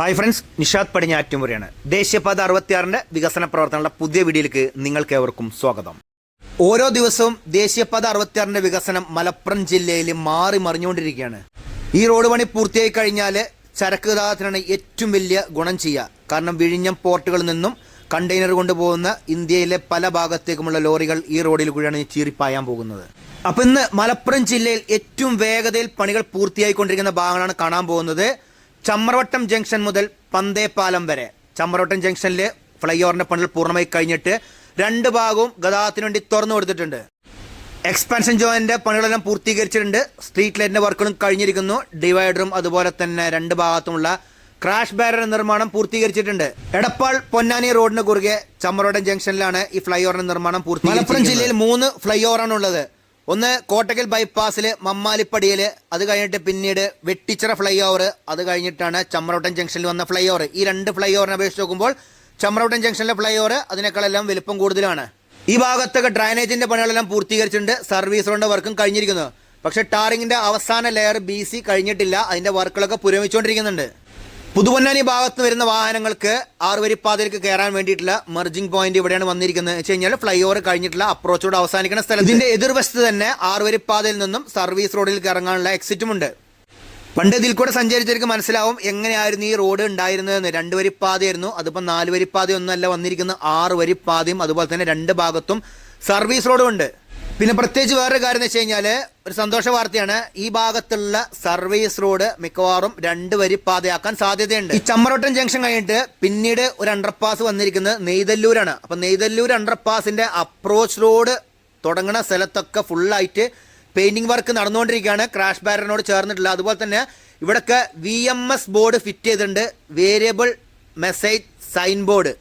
Hi friends Nishad പടിഞ്ഞാറ്റുമുറിയാണ്. ദേശീയപാത അറുപത്തിയാറിന്റെ വികസന പ്രവർത്തനങ്ങളുടെ പുതിയ വീഡിയോയിലേക്ക് നിങ്ങൾക്ക് ഏവർക്കും സ്വാഗതം. ഓരോ ദിവസവും ദേശീയപാത അറുപത്തിയാറിന്റെ വികസനം മലപ്പുറം ജില്ലയിൽ മാറി മറിഞ്ഞുകൊണ്ടിരിക്കുകയാണ്. ഈ റോഡ് പണി പൂർത്തിയായി കഴിഞ്ഞാൽ ചരക്ക് ഗതാഗതത്തിനാണ് ഏറ്റവും വലിയ ഗുണം ചെയ്യുക. കാരണം വിഴിഞ്ഞം പോർട്ടുകളിൽ നിന്നും കണ്ടെയ്നർ കൊണ്ടുപോകുന്ന ഇന്ത്യയിലെ പല ഭാഗത്തേക്കുമുള്ള ലോറികൾ ഈ റോഡിൽ കൂടിയാണ് ചീറിപ്പായാൻ പോകുന്നത്. അപ്പൊ ഇന്ന് മലപ്പുറം ജില്ലയിൽ ഏറ്റവും വേഗതയിൽ പണികൾ പൂർത്തിയായിക്കൊണ്ടിരിക്കുന്ന ഭാഗങ്ങളാണ് കാണാൻ പോകുന്നത്. ചമ്രവട്ടം ജംഗ്ഷൻ മുതൽ പന്തേപ്പാലം വരെ. ചമ്രവട്ടം ജംഗ്ഷനിൽ ഫ്ലൈ ഓവറിന്റെ പണികൾ പൂർണമായി കഴിഞ്ഞിട്ട് രണ്ട് ഭാഗവും ഗതാഗതത്തിന് വേണ്ടി തുറന്നു കൊടുത്തിട്ടുണ്ട്. എക്സ്പാൻഷൻ ജോയിന്റെ പണികളെല്ലാം പൂർത്തീകരിച്ചിട്ടുണ്ട്. സ്ട്രീറ്റ് ലൈറ്റിന്റെ വർക്കുകളും കഴിഞ്ഞിരിക്കുന്നു. ഡിവൈഡറും അതുപോലെ തന്നെ രണ്ട് ഭാഗത്തുമുള്ള ക്രാഷ് ബാരർ നിർമ്മാണം പൂർത്തീകരിച്ചിട്ടുണ്ട്. എടപ്പാൾ പൊന്നാനി റോഡിന് കുറുകെ ചമ്മറോടൻ ജംഗ്ഷനിലാണ് ഈ ഫ്ലൈ ഓവറിന്റെ നിർമ്മാണം പൂർത്തി മലപ്പുറം ജില്ലയിൽ മൂന്ന് ഫ്ലൈ ഓവറാണ് ഉള്ളത് ഒന്ന് കോട്ടക്കൽ ബൈപ്പാസിൽ മമ്മാലിപ്പടിയിൽ അത് കഴിഞ്ഞിട്ട് പിന്നീട് വെട്ടിച്ചിറ ഫ്ലൈ ഓവർ അത് കഴിഞ്ഞിട്ടാണ് ചമ്രവട്ടം ജംഗ്ഷനിൽ വന്ന ഫ്ലൈ ഓവർ ഈ രണ്ട് ഫ്ലൈ ഓവറിനെ അപേക്ഷിച്ച് നോക്കുമ്പോൾ ചമ്രവട്ടം ജംഗ്ഷനിലെ ഫ്ലൈ ഓവർ അതിനേക്കാളെല്ലാം വലുപ്പം കൂടുതലാണ്. ഈ ഭാഗത്തൊക്കെ ഡ്രൈനേജിന്റെ പണികളെല്ലാം പൂർത്തീകരിച്ചിട്ടുണ്ട് സർവീസ് റോഡിന്റെ വർക്കും കഴിഞ്ഞിരിക്കുന്നു. പക്ഷേ ടാറിങ്ങിന്റെ അവസാന ലെയർ ബി സി കഴിഞ്ഞിട്ടില്ല അതിന്റെ വർക്കുകളൊക്കെ പുരോഗമിച്ചുകൊണ്ടിരിക്കുന്നുണ്ട്. പുതുപൊന്നാനി ഭാഗത്ത് വരുന്ന വാഹനങ്ങൾക്ക് ആറുവരിപ്പാതയിലേക്ക് കയറാൻ വേണ്ടിയിട്ടുള്ള മെർജിംഗ് പോയിന്റ് ഇവിടെയാണ് വന്നിരിക്കുന്നത്. വെച്ച് കഴിഞ്ഞാൽ ഫ്ലൈ ഓവർ കഴിഞ്ഞിട്ടുള്ള അപ്രോച്ചോട് അവസാനിക്കുന്ന സ്ഥലം ഇതിന്റെ എതിർവശത്ത് തന്നെ ആറുവരിപ്പാതയിൽ നിന്നും സർവീസ് റോഡിലേക്ക് ഇറങ്ങാനുള്ള എക്സിറ്റും ഉണ്ട്. പണ്ട് ഇതിൽ കൂടെ സഞ്ചരിച്ചവർക്ക് മനസ്സിലാവും എങ്ങനെയായിരുന്നു ഈ റോഡ് ഉണ്ടായിരുന്നതെന്ന്. രണ്ട് വരിപ്പാതയായിരുന്നു അതിപ്പോൾ നാല് വരിപ്പാതയൊന്നും അല്ല വന്നിരിക്കുന്ന ആറ് വരിപ്പാതയും അതുപോലെ തന്നെ രണ്ട് ഭാഗത്തും സർവീസ് റോഡും ഉണ്ട്. പിന്നെ പ്രത്യേകിച്ച് വേറൊരു കാര്യം എന്ന് വെച്ച് കഴിഞ്ഞാൽ ഒരു സന്തോഷ വാർത്തയാണ്. ഈ ഭാഗത്തുള്ള സർവീസ് റോഡ് മിക്കവാറും രണ്ട് വരി പാതയാക്കാൻ സാധ്യതയുണ്ട്. ഈ ചമ്മറോട്ടം ജംഗ്ഷൻ കഴിഞ്ഞിട്ട് പിന്നീട് ഒരു അണ്ടർപാസ് വന്നിരിക്കുന്നത് നെയ്തല്ലൂരാണ്. അപ്പൊ നെയ്തല്ലൂർ അണ്ടർപാസിന്റെ അപ്രോച്ച് റോഡ് തുടങ്ങുന്ന സ്ഥലത്തൊക്കെ ഫുള്ളായിട്ട് പെയിന്റിംഗ് വർക്ക് നടന്നുകൊണ്ടിരിക്കുകയാണ്. ക്രാഷ് ബാരറിനോട് ചേർന്നിട്ടുള്ള. അതുപോലെ തന്നെ ഇവിടൊക്കെ വി ബോർഡ് ഫിറ്റ് ചെയ്തിട്ടുണ്ട്. Variable message sign board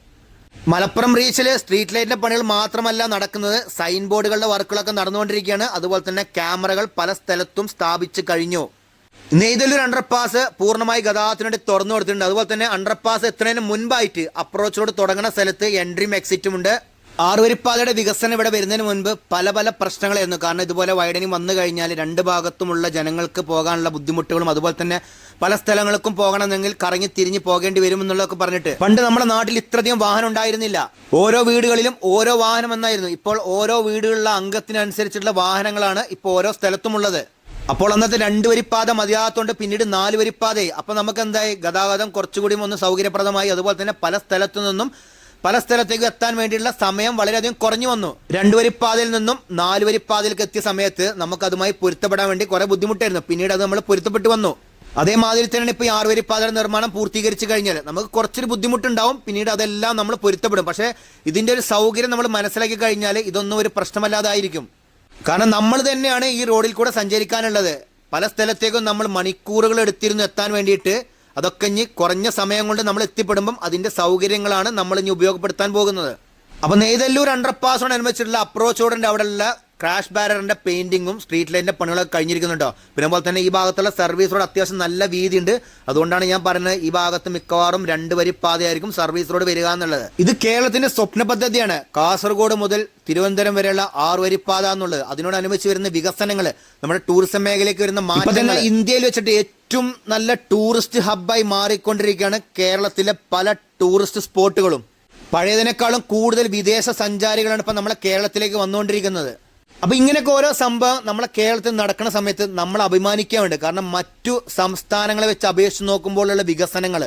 Malappuram റീച്ചിൽ street ലൈറ്റിന്റെ പണികൾ മാത്രമല്ല നടക്കുന്നത്. സൈൻ ബോർഡുകളുടെ വർക്കുകളൊക്കെ നടന്നുകൊണ്ടിരിക്കുകയാണ്. അതുപോലെ തന്നെ ക്യാമറകൾ പല സ്ഥലത്തും സ്ഥാപിച്ചു കഴിഞ്ഞു. നെയ്തല്ലൂർ അണ്ടർപാസ് പൂർണമായി ഗതാഗതത്തിന് വേണ്ടി തുറന്നു കൊടുത്തിട്ടുണ്ട്. അതുപോലെ തന്നെ അണ്ടർപാസ് എത്തുന്നതിന് മുൻപായിട്ട് അപ്രോച്ച് റോഡ് തുടങ്ങുന്ന സ്ഥലത്ത് എൻട്രിയും എക്സിറ്റും ഉണ്ട്. ആറുവരിപ്പാതയുടെ വികസനം ഇവിടെ വരുന്നതിന് മുൻപ് പല പല പ്രശ്നങ്ങളായിരുന്നു. കാരണം ഇതുപോലെ വൈഡനിങ് വന്നു കഴിഞ്ഞാൽ രണ്ട് ഭാഗത്തുമുള്ള ജനങ്ങൾക്ക് പോകാനുള്ള ബുദ്ധിമുട്ടുകളും അതുപോലെ തന്നെ പല സ്ഥലങ്ങൾക്കും പോകണമെങ്കിൽ കറങ്ങി തിരിഞ്ഞ് പോകേണ്ടി വരും എന്നുള്ളതൊക്കെ പറഞ്ഞിട്ട്. പണ്ട് നമ്മുടെ നാട്ടിൽ ഇത്രയധികം വാഹനം ഉണ്ടായിരുന്നില്ല. ഓരോ വീടുകളിലും ഓരോ വാഹനം എന്നായിരുന്നു. ഇപ്പോൾ ഓരോ വീടുകളിലെ അംഗത്തിനനുസരിച്ചുള്ള വാഹനങ്ങളാണ് ഇപ്പോൾ ഓരോ സ്ഥലത്തുമുള്ളത്. അപ്പോൾ അന്നത്തെ രണ്ട് വരിപ്പാത മതിയാകത്തോണ്ട് പിന്നീട് നാല് വരിപ്പാതയായി. അപ്പൊ നമുക്ക് എന്തായി ഗതാഗതം കുറച്ചുകൂടി ഒന്ന് സൗകര്യപ്രദമായി. അതുപോലെ തന്നെ പല സ്ഥലത്തു നിന്നും പല സ്ഥലത്തേക്ക് എത്താൻ വേണ്ടിയുള്ള സമയം വളരെയധികം കുറഞ്ഞു വന്നു. രണ്ടു വരിപ്പാതയിൽ നിന്നും നാല് വരിപ്പാതയിലേക്ക് എത്തിയ സമയത്ത് നമുക്ക് അതുമായി പൊരുത്തപ്പെടാൻ വേണ്ടി കുറെ ബുദ്ധിമുട്ടായിരുന്നു. പിന്നീട് അത് നമ്മൾ പൊരുത്തപ്പെട്ടു വന്നു. അതേമാതിരി തന്നെയാണ് ഇപ്പോൾ ഈ ആറുവരിപ്പാതയുടെ നിർമ്മാണം പൂർത്തീകരിച്ചു കഴിഞ്ഞാൽ നമുക്ക് കുറച്ചൊരു ബുദ്ധിമുട്ടുണ്ടാവും. പിന്നീട് അതെല്ലാം നമ്മൾ പൊരുത്തപ്പെടും. പക്ഷേ ഇതിന്റെ ഒരു സൗകര്യം നമ്മൾ മനസ്സിലാക്കി കഴിഞ്ഞാൽ ഇതൊന്നും ഒരു പ്രശ്നമല്ലാതായിരിക്കും. കാരണം നമ്മൾ തന്നെയാണ് ഈ റോഡിൽ കൂടെ സഞ്ചരിക്കാനുള്ളത്. പല സ്ഥലത്തേക്കും നമ്മൾ മണിക്കൂറുകൾ എടുത്തിരുന്നു എത്താൻ വേണ്ടിയിട്ട് അതൊക്കെ ഇനി കുറഞ്ഞ സമയം കൊണ്ട് നമ്മൾ എത്തിപ്പെടുമ്പം അതിന്റെ സൗകര്യങ്ങളാണ് നമ്മൾ ഇനി ഉപയോഗപ്പെടുത്താൻ പോകുന്നത്. അപ്പൊ നെയ്തല്ലൂർ അണ്ടർപാസോടനുബന്ധിച്ചിട്ടുള്ള അപ്രോച്ച് റോഡിന്റെ അവിടെയുള്ള ക്രാഷ് ബാരറിന്റെ പെയിന്റിങ്ങും സ്ട്രീറ്റ് ലൈറ്റിന്റെ പണികളൊക്കെ കഴിഞ്ഞിരിക്കുന്നുണ്ടോ. പിന്നെ പോലെ തന്നെ ഈ ഭാഗത്തുള്ള സർവീസ് റോഡ് അത്യാവശ്യം നല്ല വീതിയുണ്ട്. അതുകൊണ്ടാണ് ഞാൻ പറയുന്നത് ഈ ഭാഗത്ത് മിക്കവാറും രണ്ട് വരി പാതയായിരിക്കും സർവീസ് റോഡ് വരിക എന്നുള്ളത്. ഇത് കേരളത്തിന്റെ സ്വപ്ന പദ്ധതിയാണ്. കാസർഗോഡ് മുതൽ തിരുവനന്തപുരം വരെയുള്ള ആറ് വരിപ്പാത എന്നുള്ളത്. അതിനോടനുബന്ധിച്ച് വരുന്ന വികസനങ്ങൾ നമ്മുടെ ടൂറിസം മേഖലയ്ക്ക് വരുന്ന മാറ്റങ്ങൾ ഇന്ത്യയിൽ വെച്ചിട്ട് ഏറ്റവും നല്ല ടൂറിസ്റ്റ് ഹബ്ബായി മാറിക്കൊണ്ടിരിക്കുകയാണ് കേരളത്തിലെ പല ടൂറിസ്റ്റ് സ്പോട്ടുകളും പഴയതിനേക്കാളും കൂടുതൽ വിദേശ സഞ്ചാരികളാണ് ഇപ്പം നമ്മളെ കേരളത്തിലേക്ക് വന്നുകൊണ്ടിരിക്കുന്നത്. അപ്പൊ ഇങ്ങനെയൊക്കെ ഓരോ സംഭവം നമ്മളെ കേരളത്തിൽ നടക്കുന്ന സമയത്ത് നമ്മൾ അഭിമാനിക്കാൻ വേണ്ടി. കാരണം മറ്റു സംസ്ഥാനങ്ങളെ വെച്ച് അപേക്ഷിച്ച് നോക്കുമ്പോഴുള്ള വികസനങ്ങൾ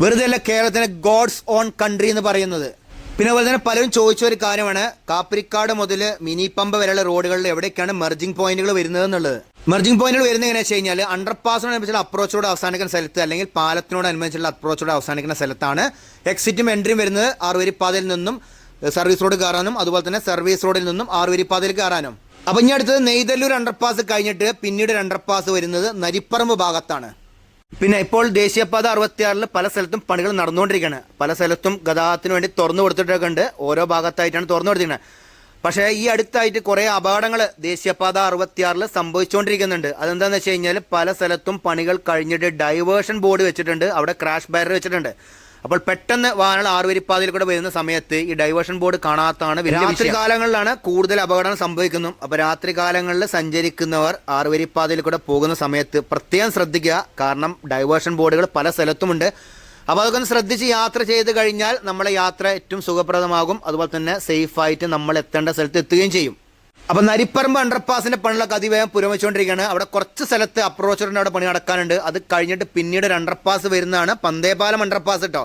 വെറുതെ അല്ല കേരളത്തിന് ഗോഡ്സ് ഓൺ കൺട്രി എന്ന് പറയുന്നത്. പിന്നെ അതുപോലെ തന്നെ പലരും ചോദിച്ച ഒരു കാര്യമാണ്. കാപ്പിരിക്കാട് മുതൽ മിനി പമ്പ വരെയുള്ള റോഡുകളിൽ എവിടേക്കാണ് മെർജിംഗ് പോയിന്റുകൾ വരുന്നത് എന്നുള്ളത്. മെർജിംഗ് പോയിന്റുകൾ വരുന്നത് എങ്ങനെയാ വെച്ച് കഴിഞ്ഞാൽ അണ്ടർപാസിനോടനുബന്ധിച്ചുള്ള അപ്രോച്ചോട് അവസാനിക്കുന്ന സ്ഥലത്ത് അല്ലെങ്കിൽ പാലത്തിനോട് പാലത്തിനോടനുബന്ധിച്ചുള്ള അപ്രോച്ചോട് അവസാനിക്കുന്ന സ്ഥലത്താണ്. എക്സിറ്റും എൻട്രിയും വരുന്നത് ആറുവരിപ്പാതയിൽ നിന്നും സർവീസ് റോഡ് കയറാനും അതുപോലെ തന്നെ സർവീസ് റോഡിൽ നിന്നും ആറുവരിപ്പാതയിൽ കയറാനും. അപ്പം ഇനി അടുത്തത് നെയ്തല്ലൂർ അണ്ടർപാസ് കഴിഞ്ഞിട്ട് പിന്നീട് അണ്ടർപാസ് വരുന്നത് നരിപ്പറമ്പ് ഭാഗത്താണ്. പിന്നെ ഇപ്പോൾ ദേശീയപാത അറുപത്തിയാറിൽ പല സ്ഥലത്തും പണികൾ നടന്നുകൊണ്ടിരിക്കുകയാണ്. പല സ്ഥലത്തും ഗതാഗതത്തിന് വേണ്ടി തുറന്നു കൊടുത്തിട്ടൊക്കെ ഉണ്ട്. ഓരോ ഭാഗത്തായിട്ടാണ് തുറന്നു കൊടുത്തിരിക്കുന്നത്. പക്ഷേ ഈ അടുത്തായിട്ട് കുറേ അപകടങ്ങൾ ദേശീയപാത അറുപത്തിയാറിൽ സംഭവിച്ചുകൊണ്ടിരിക്കുന്നുണ്ട്. അതെന്താണെന്ന് വെച്ച് കഴിഞ്ഞാൽ പല സ്ഥലത്തും പണികൾ കഴിഞ്ഞിട്ട് ഡൈവേർഷൻ ബോർഡ് വെച്ചിട്ടുണ്ട്. അവിടെ ക്രാഷ് ബാരർ വെച്ചിട്ടുണ്ട്. അപ്പോൾ പെട്ടെന്ന് വാഹനങ്ങൾ ആറുവരിപ്പാതയിൽ കൂടെ വരുന്ന സമയത്ത് ഈ ഡൈവേർഷൻ ബോർഡ് കാണാത്തതാണ് രാത്രി കാലങ്ങളിലാണ് കൂടുതൽ അപകടം സംഭവിക്കുന്നു. അപ്പോൾ രാത്രി കാലങ്ങളിൽ സഞ്ചരിക്കുന്നവർ ആറുവരിപ്പാതയിൽ കൂടെ പോകുന്ന സമയത്ത് പ്രത്യേകം ശ്രദ്ധിക്കുക. കാരണം ഡൈവേർഷൻ ബോർഡുകൾ പല സ്ഥലത്തുമുണ്ട്. അപ്പോൾ അതൊക്കെ ഒന്ന് ശ്രദ്ധിച്ച് യാത്ര ചെയ്ത് കഴിഞ്ഞാൽ നമ്മളെ യാത്ര ഏറ്റവും സുഖപ്രദമാകും. അതുപോലെ തന്നെ സേഫായിട്ട് നമ്മൾ എത്തേണ്ട സ്ഥലത്ത് എത്തുകയും ചെയ്യും. അപ്പോൾ നരിപ്പറമ്പ് അണ്ടർപാസിന്റെ പണികളൊക്കെ അതിവേഗം പുരോഗമിച്ചുകൊണ്ടിരിക്കുകയാണ്. അവിടെ കുറച്ച് സ്ഥലത്ത് അപ്രോച്ച് റോഡിന്റെ അവിടെ പണി നടക്കാനുണ്ട്. അത് കഴിഞ്ഞിട്ട് പിന്നീട് ഒരു അണ്ടർപാസ് വരുന്നതാണ് പന്തേപാലം അണ്ടർപാസ് കേട്ടോ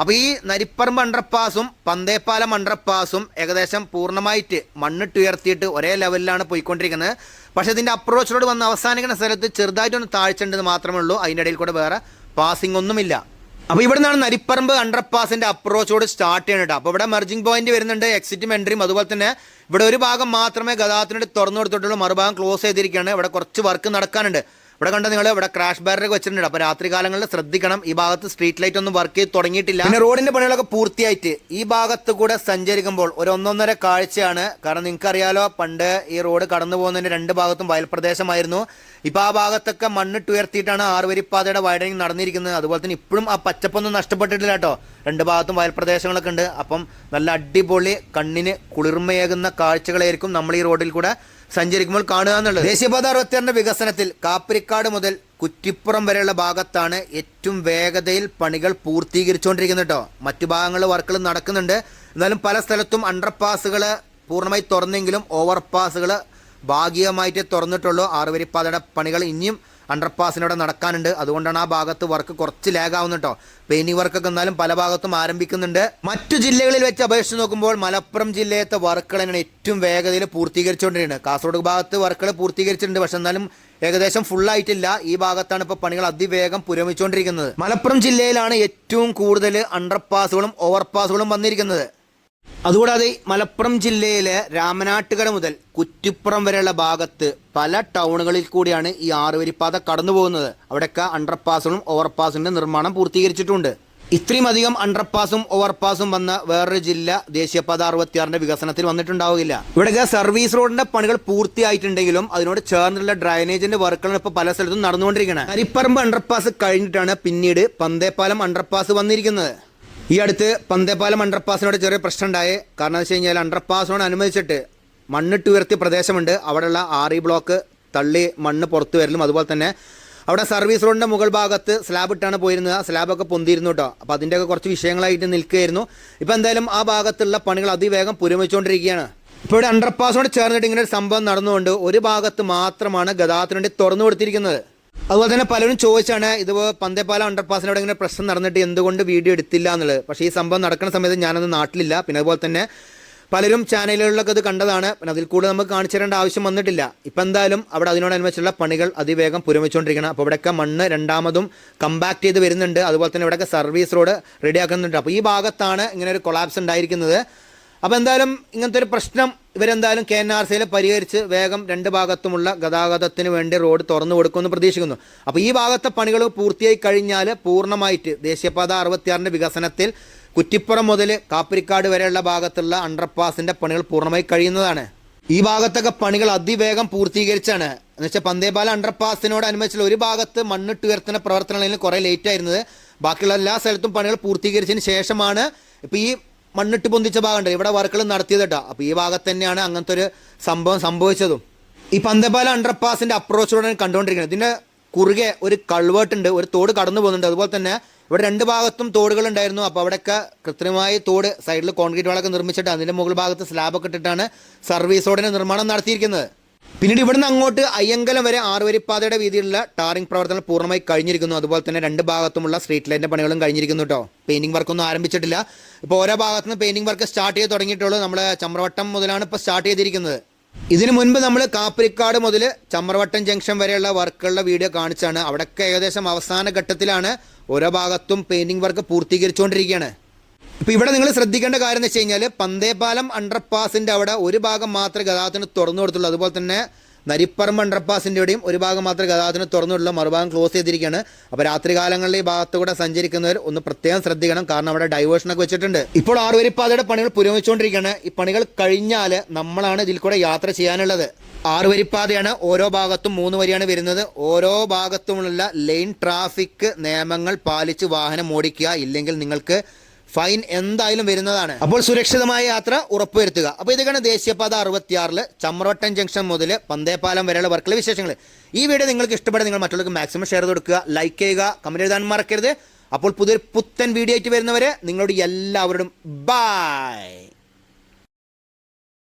അപ്പോൾ ഈ നരിപ്പറമ്പ് അണ്ടർപാസും പന്തേപ്പാലം അണ്ടർപാസും ഏകദേശം പൂർണമായിട്ട് മണ്ണിട്ട് ഉയർത്തിയിട്ട് ഒരേ ലെവലിലാണ് പോയിക്കൊണ്ടിരിക്കുന്നത്. പക്ഷെ ഇതിന്റെ അപ്രോച്ച് റോഡ് വന്ന് അവസാനിക്കുന്ന സ്ഥലത്ത് ചെറുതായിട്ടൊന്ന് താഴ്ച ഉണ്ടെന്ന് മാത്രമേ ഉള്ളൂ. അതിന്റെ ഇടയിൽ കൂടെ വേറെ പാസിംഗ് ഒന്നുമില്ല. അപ്പോൾ ഇവിടെ നിന്നാണ് നരിപ്പറമ്പ് അണ്ടർപാസിന്റെ അപ്രോച്ചോട് സ്റ്റാർട്ട് ചെയ്യുന്നത് അപ്പോൾ ഇവിടെ മെർജിംഗ് പോയിന്റ് വരുന്നുണ്ട് എക്സിറ്റും എൻട്രിയും അതുപോലെ തന്നെ ഇവിടെ ഒരു ഭാഗം മാത്രമേ ഗതാഗതത്തിനോട് തുറന്നു കൊടുത്തിട്ടുള്ളൂ. മറുഭാഗം ക്ലോസ് ചെയ്തിരിക്കുകയാണ്. ഇവിടെ കുറച്ച് വർക്ക് നടക്കാനുണ്ട്. ഇവിടെ കണ്ട നിങ്ങൾ ഇവിടെ ക്രാഷ് ബാരൊക്കെ വെച്ചിട്ടുണ്ട്. അപ്പോൾ രാത്രി കാലങ്ങളിൽ ശ്രദ്ധിക്കണം. ഈ ഭാഗത്ത് സ്ട്രീറ്റ് ലൈറ്റ് ഒന്നും വർക്ക് ചെയ്ത് തുടങ്ങിയിട്ടില്ല. പിന്നെ റോഡിന്റെ പണികളൊക്കെ പൂർത്തിയായിട്ട് ഈ ഭാഗത്ത് കൂടെ സഞ്ചരിക്കുമ്പോൾ ഒരു ഒന്നൊന്നര കാഴ്ചയാണ്. കാരണം നിങ്ങൾക്കറിയാലോ പണ്ട് ഈ റോഡ് കടന്നു പോകുന്നതിന്റെ രണ്ട് ഭാഗത്തും വയൽ പ്രദേശമായിരുന്നു. ഇപ്പൊ ആ ഭാഗത്തൊക്കെ മണ്ണിട്ട് ഉയർത്തിയിട്ടാണ് ആറുവരിപ്പാതയുടെ വൈഡനിങ് നടന്നിരിക്കുന്നത്. അതുപോലെ തന്നെ ഇപ്പോഴും ആ പച്ചപ്പൊന്നും നഷ്ടപ്പെട്ടിട്ടില്ല കേട്ടോ. രണ്ട് ഭാഗത്തും വയൽ പ്രദേശങ്ങളൊക്കെ ഉണ്ട്. അപ്പം നല്ല അടിപൊളി കണ്ണിന് കുളിർമയേകുന്ന കാഴ്ചകളായിരിക്കും നമ്മൾ ഈ റോഡിൽ കൂടെ സഞ്ചരിക്കുമ്പോൾ കാണുക എന്നുള്ളത്. ദേശീയപാത അറുപത്തിയാറിന്റെ വികസനത്തിൽ കാപ്പിരിക്കാട് മുതൽ കുറ്റിപ്പുറം വരെയുള്ള ഭാഗത്താണ് ഏറ്റവും വേഗതയിൽ പണികൾ പൂർത്തീകരിച്ചുകൊണ്ടിരിക്കുന്നത് കേട്ടോ മറ്റു ഭാഗങ്ങളിൽ വർക്കുകൾ നടക്കുന്നുണ്ട്. എന്നാലും പല സ്ഥലത്തും അണ്ടർപാസുകൾ പൂർണമായി തുറന്നെങ്കിലും ഓവർപാസുകൾ ഭാഗികമായിട്ടേ തുറന്നിട്ടുള്ളൂ. ആറുവരിപ്പാതയുടെ പണികൾ ഇനിയും അണ്ടർപാസിനോടെ നടക്കാനുണ്ട്. അതുകൊണ്ടാണ് ആ ഭാഗത്ത് വർക്ക് കുറച്ച് ലാഗാവുന്നു കേട്ടോ പെയിന്റിംഗ് വർക്കൊക്കെ എന്നാലും പല ഭാഗത്തും ആരംഭിക്കുന്നുണ്ട്. മറ്റു ജില്ലകളിൽ വെച്ച് അപേക്ഷിച്ച് നോക്കുമ്പോൾ മലപ്പുറം ജില്ലയത്തെ വർക്കുകൾ തന്നെയാണ് ഏറ്റവും വേഗതയിൽ പൂർത്തീകരിച്ചുകൊണ്ടിരിക്കുന്നത് കാസർഗോഡ് ഭാഗത്ത് വർക്കുകൾ പൂർത്തീകരിച്ചിട്ടുണ്ട്. പക്ഷെ എന്നാലും ഏകദേശം ഫുൾ ആയിട്ടില്ല. ഈ ഭാഗത്താണ് ഇപ്പോൾ പണികൾ അതിവേഗം പുരോഗമിച്ചുകൊണ്ടിരിക്കുന്നത്. മലപ്പുറം ജില്ലയിലാണ് ഏറ്റവും കൂടുതൽ അണ്ടർപാസുകളും ഓവർപാസുകളും വന്നിരിക്കുന്നത്. അതുകൂടാതെ മലപ്പുറം ജില്ലയിലെ രാമനാട്ടുകര മുതൽ കുറ്റിപ്പുറം വരെയുള്ള ഭാഗത്ത് പല ടൗണുകളിൽ കൂടിയാണ് ഈ ആറുവരിപ്പാത കടന്നു പോകുന്നത് അവിടെയൊക്കെ അണ്ടർപാസുകളും ഓവർപാസിന്റെ നിർമ്മാണം പൂർത്തീകരിച്ചിട്ടുണ്ട്. ഇത്രയും അധികം അണ്ടർപാസും ഓവർപാസും വന്ന വേറൊരു ജില്ല ദേശീയപാത അറുപത്തിയാറിന്റെ വികസനത്തിൽ വന്നിട്ടുണ്ടാവുകയില്ല. ഇവിടെയൊക്കെ സർവീസ് റോഡിന്റെ പണികൾ പൂർത്തിയായിട്ടുണ്ടെങ്കിലും അതിനോട് ചേർന്നുള്ള ഡ്രൈനേജിന്റെ വർക്കുകൾ ഇപ്പോൾ പല സ്ഥലത്തും നടന്നുകൊണ്ടിരിക്കുകയാണ് അരിപ്പറമ്പ് അണ്ടർപാസ് കഴിഞ്ഞിട്ടാണ് പിന്നീട് പന്തേപ്പാലം അണ്ടർപാസ് വന്നിരിക്കുന്നത്. ഈ അടുത്ത് പന്തേപ്പാലം അണ്ടർപാസിനോട് ചെറിയ പ്രശ്നം ഉണ്ടായി കാരണം എന്ന് വെച്ച് കഴിഞ്ഞാൽ അണ്ടർപാസിനോട് അനുവദിച്ചിട്ട് മണ്ണിട്ട് ഉയർത്തിയ പ്രദേശമുണ്ട്. അവിടെയുള്ള ആറി ബ്ലോക്ക് തള്ളി മണ്ണ് പുറത്തു വരലും. അതുപോലെ തന്നെ അവിടെ സർവീസ് റോഡിന്റെ മുകൾ ഭാഗത്ത് സ്ലാബ് ഇട്ടാണ് പോയിരുന്നത്. ആ സ്ലാബൊക്കെ പൊന്തിയിരുന്നു കേട്ടോ. അപ്പോൾ അതിന്റെയൊക്കെ കുറച്ച് വിഷയങ്ങളായിട്ട് നിൽക്കുകയായിരുന്നു. ഇപ്പോൾ എന്തായാലും ആ ഭാഗത്തുള്ള പണികൾ അതിവേഗം പുരോഗമിച്ചുകൊണ്ടിരിക്കുകയാണ്. ഇപ്പോൾ ഇവിടെ അണ്ടർപാസിനോട് ചേർന്നിട്ട് ഇങ്ങനെ ഒരു സംഭവം നടന്നുകൊണ്ട് ഒരു ഭാഗത്ത് മാത്രമാണ് ഗതാഗതത്തിന് വേണ്ടി തുറന്നു കൊടുത്തിരിക്കുന്നത്. അതുപോലെ തന്നെ പലരും ചോദിച്ചാണ് ഇത് അണ്ടർ അണ്ടർപാസിനോട് ഇങ്ങനെ പ്രശ്നം നടന്നിട്ട് എന്തുകൊണ്ട് വീഡിയോ എടുത്തില്ല എന്നുള്ളത്. പക്ഷേ ഈ സംഭവം നടക്കുന്ന സമയത്ത് ഞാനത് നാട്ടിലില്ല. പിന്നെ അതുപോലെ തന്നെ പലരും ചാനലുകളിലൊക്കെ അത് കണ്ടതാണ്. പിന്നെ അതിൽ കൂടുതൽ നമുക്ക് കാണിച്ചു തരേണ്ട ആവശ്യം വന്നിട്ടില്ല. ഇപ്പം എന്തായാലും അവിടെ അതിനോടനുബന്ധിച്ചുള്ള പണികൾ അതിവേഗം പുരമിച്ചുകൊണ്ടിരിക്കണം അപ്പോൾ ഇവിടെയൊക്കെ മണ്ണ് രണ്ടാമതും കമ്പാക്ട് ചെയ്ത് വരുന്നുണ്ട്. അതുപോലെ തന്നെ ഇവിടെയൊക്കെ സർവീസ് റോഡ് റെഡിയാക്കുന്നുണ്ട് അപ്പോൾ ഈ ഭാഗത്താണ് ഇങ്ങനെ ഒരു കൊളാപ്സ് ഉണ്ടായിരിക്കുന്നത്. അപ്പോൾ എന്തായാലും ഇങ്ങനത്തെ ഒരു പ്രശ്നം ഇവരെന്തായാലും കെ എൻ ആർ സിയിൽ പരിഹരിച്ച് വേഗം രണ്ട് ഭാഗത്തുമുള്ള ഗതാഗതത്തിന് വേണ്ടി റോഡ് തുറന്നു കൊടുക്കുമെന്ന് പ്രതീക്ഷിക്കുന്നു. അപ്പോൾ ഈ ഭാഗത്തെ പണികൾ പൂർത്തിയായി കഴിഞ്ഞാൽ പൂർണമായിട്ട് ദേശീയപാത അറുപത്തിയാറിന്റെ വികസനത്തിൽ കുറ്റിപ്പുറം മുതൽ കാപ്പിരിക്കാട് വരെയുള്ള ഭാഗത്തുള്ള അണ്ടർപാസിന്റെ പണികൾ പൂർണമായി കഴിയുന്നതാണ്. ഈ ഭാഗത്തൊക്കെ പണികൾ അതിവേഗം പൂർത്തീകരിച്ചാണ്. എന്ന് വെച്ചാൽ പന്തേപാല അണ്ടർപാസിനോട് അനുബന്ധിച്ചുള്ള ഒരു ഭാഗത്ത് മണ്ണിട്ട് ഉയർത്തുന്ന പ്രവർത്തനങ്ങളിൽ കുറേ ലേറ്റ് ആയിരുന്നത്. ബാക്കിയുള്ള എല്ലാ സ്ഥലത്തും പണികൾ പൂർത്തീകരിച്ചതിന് ശേഷമാണ് ഇപ്പോൾ ഈ മണ്ണിട്ട് പൊന്തിച്ച ഭാഗമുണ്ട്. ഇവിടെ വർക്കുകൾ നടത്തിയത് കേട്ടോ അപ്പോൾ ഈ ഭാഗത്ത് തന്നെയാണ് അങ്ങനത്തെ ഒരു സംഭവം സംഭവിച്ചതും. ഈ പന്തപാല അണ്ടർപാസിന്റെ അപ്രോച്ചിലൂടെ കണ്ടുകൊണ്ടിരിക്കുന്നത്. ഇതിന്റെ കുറുകെ ഒരു കൾവേർട്ട് ഉണ്ട് ഒരു തോട് കടന്നു പോകുന്നുണ്ട്. അതുപോലെ തന്നെ ഇവിടെ രണ്ട് ഭാഗത്തും തോടുകൾ ഉണ്ടായിരുന്നു. അപ്പോൾ അവിടെയൊക്കെ കൃത്രിമമായി തോട് സൈഡിൽ കോൺക്രീറ്റ് വളൊക്കെ നിർമ്മിച്ചിട്ട് അതിന്റെ മുകൾ ഭാഗത്ത് സ്ലാബൊക്കെ ഇട്ടിട്ടാണ് സർവീസ് റോഡിന്റെ നിർമ്മാണം നടത്തിയിരിക്കുന്നത്. പിന്നീട് ഇവിടുന്ന് അങ്ങോട്ട് അയ്യങ്കലം വരെ ആറുവരിപ്പാതയുടെ വീതിയിലുള്ള ടാറിംഗ് പ്രവർത്തനങ്ങൾ പൂർണമായി കഴിഞ്ഞിരിക്കുന്നു. അതുപോലെ തന്നെ രണ്ട് ഭാഗത്തുമുള്ള സ്ട്രീറ്റ് ലൈറ്റിന്റെ പണികളും കഴിഞ്ഞിരിക്കുന്നു കേട്ടോ പെയിന്റിംഗ് വർക്കൊന്നും ആരംഭിച്ചിട്ടില്ല. ഇപ്പോൾ ഓരോ ഭാഗത്തുനിന്ന് പെയിന്റിംഗ് വർക്ക് സ്റ്റാർട്ട് ചെയ്ത് തുടങ്ങിയിട്ടുള്ളൂ. നമ്മൾ ചമ്രവട്ടം മുതലാണ് ഇപ്പോൾ സ്റ്റാർട്ട് ചെയ്തിരിക്കുന്നത്. ഇതിനു മുൻപ് നമ്മൾ കാപ്പരിക്കാട് മുതൽ ചമ്രവട്ടം ജംഗ്ഷൻ വരെയുള്ള വർക്കുകളുടെ വീഡിയോ കാണിച്ചാണ്. അവിടെയൊക്കെ ഏകദേശം അവസാന ഘട്ടത്തിലാണ് ഓരോ ഭാഗത്തും പെയിന്റിംഗ് വർക്ക് പൂർത്തീകരിച്ചുകൊണ്ടിരിക്കുകയാണ്. ഇപ്പൊ ഇവിടെ നിങ്ങൾ ശ്രദ്ധിക്കേണ്ട കാര്യം എന്ന് വെച്ച് കഴിഞ്ഞാൽ പന്തേപാലം അണ്ടർപാസിന്റെ അവിടെ ഒരു ഭാഗം മാത്രമേ ഗതാഗതത്തിന് തുറന്നു കൊടുത്തുള്ളൂ. അതുപോലെ തന്നെ നരിപ്പറമ്പ് അണ്ടർപാസിന്റെ അവിടെയും ഒരു ഭാഗം മാത്രമേ ഗതാഗതത്തിന് തുറന്നുള്ളൂ മറുഭാഗം ക്ലോസ് ചെയ്തിരിക്കുകയാണ്. അപ്പോൾ രാത്രി കാലങ്ങളിൽ ഈ ഭാഗത്തുകൂടെ സഞ്ചരിക്കുന്നവർ ഒന്ന് പ്രത്യേകം ശ്രദ്ധിക്കണം. കാരണം അവിടെ ഡൈവേഷനൊക്കെ വെച്ചിട്ടുണ്ട്. ഇപ്പോൾ ആറുവരിപ്പാതയുടെ പണികൾ പുരോഗമിച്ചുകൊണ്ടിരിക്കുകയാണ്. ഈ പണികൾ കഴിഞ്ഞാൽ നമ്മളാണ് ഇതിൽ കൂടെ യാത്ര ചെയ്യാനുള്ളത്. ആറുവരിപ്പാതയാണ് ഓരോ ഭാഗത്തും മൂന്ന് വരിയാണ് വരുന്നത്. ഓരോ ഭാഗത്തുമുള്ള ലൈൻ ട്രാഫിക് നിയമങ്ങൾ പാലിച്ച് വാഹനം ഓടിക്കുക. ഇല്ലെങ്കിൽ നിങ്ങൾക്ക് ഫൈൻ എന്തായാലും വരുന്നതാണ്. അപ്പോൾ സുരക്ഷിതമായ യാത്ര ഉറപ്പുവരുത്തുക. അപ്പോൾ ഇതൊക്കെയാണ് ദേശീയപാത അറുപത്തിയാറിൽ ചമ്രവട്ടം ജംഗ്ഷൻ മുതൽ പന്തേപ്പാലം വരെയുള്ള വർക്കിലെ വിശേഷങ്ങൾ ഈ വീഡിയോ നിങ്ങൾക്ക് ഇഷ്ടപ്പെടുക നിങ്ങൾ മറ്റുള്ളവർക്ക് മാക്സിമം ഷെയർ ചെയ്ത് കൊടുക്കുക ലൈക്ക് ചെയ്യുക കമന്റ് എഴുതാൻ മറക്കരുത്. അപ്പോൾ പുതിയൊരു പുത്തൻ വീഡിയോ ആയിട്ട് വരുന്നവരെ നിങ്ങളോട് എല്ലാവരോടും ബായ്